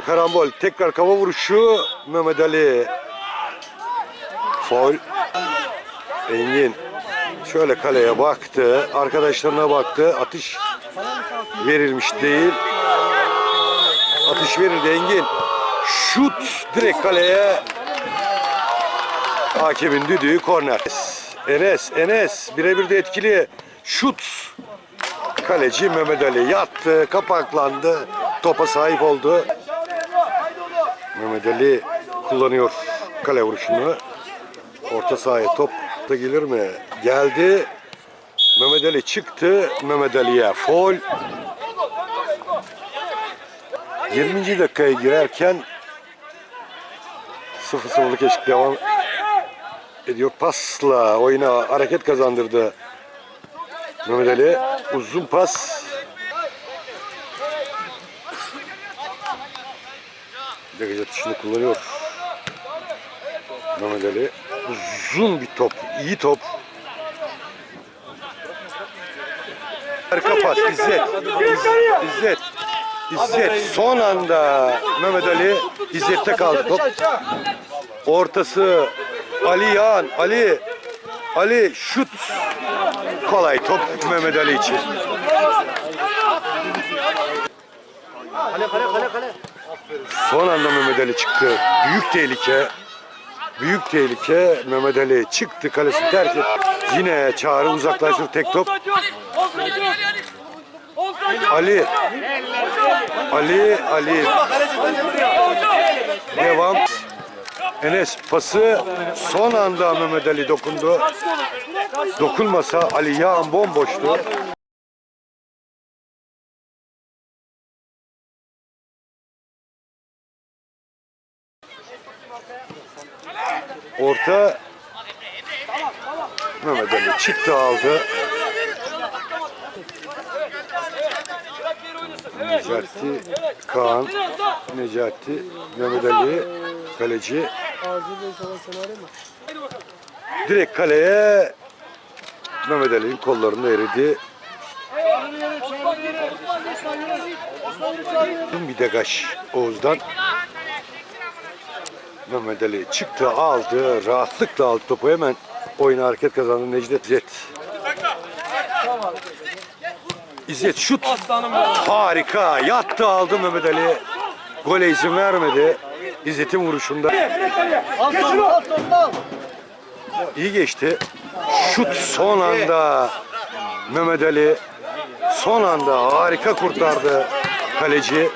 karambol. Tekrar kafa vuruşu. Mehmet Ali. Foul. Engin. Şöyle kaleye baktı. Arkadaşlarına baktı. Atış verilmiş değil. Atış verildi Engin. Şut direkt kaleye. Hakemin düdüğü korner. Enes, Enes birebir de etkili. Şut. Kaleci Mehmet Ali yattı, kapaklandı. Topa sahip oldu. Mehmet Ali kullanıyor kale vuruşunu. Orta sahaya top da gelir mi? Geldi. Mehmet Ali çıktı. Mehmet Ali'ye foul. 20. dakikaya girerken 0-0'lık eşit devam ediyor. Pasla oyuna hareket kazandırdı. Mehmet Ali uzun pas. Degaj atışını kullanıyor. Mehmet Ali uzun bir top, iyi top. Harika pas İzzet. İz- İzzet. İzzet son anda Mehmet Ali İzzet'te kaldı top. Ortası Ali Yağan. Ali Ali şut. Kolay top Mehmet Ali için. Kale kale kale kale. Son anda Mehmet Ali çıktı. Büyük tehlike. Büyük tehlike. Mehmet Ali çıktı kalesini terk etti. Yine çağrı uzaklaştır tek top. Ali. Ali, Ali. Devam. Enes pası son anda Mehmet Ali dokundu. Dokunmasa Ali Yağan bomboştu. Orta Mehmet Ali çıktı aldı. Necati Kaan Necati Mehmet Ali kaleci direkt kaleye Mehmet Ali'nin kollarında eridi. Bir degaj Oğuz'dan. Mehmet Ali çıktı aldı. Rahatlıkla aldı topu hemen oyuna hareket kazandı Necdet İzzet. İzzet şut. Harika. Yattı aldı Mehmet Ali. Gole izin vermedi. İzzet'in vuruşunda. İyi geçti. Şut son anda. Mehmet Ali son anda harika kurtardı kaleci.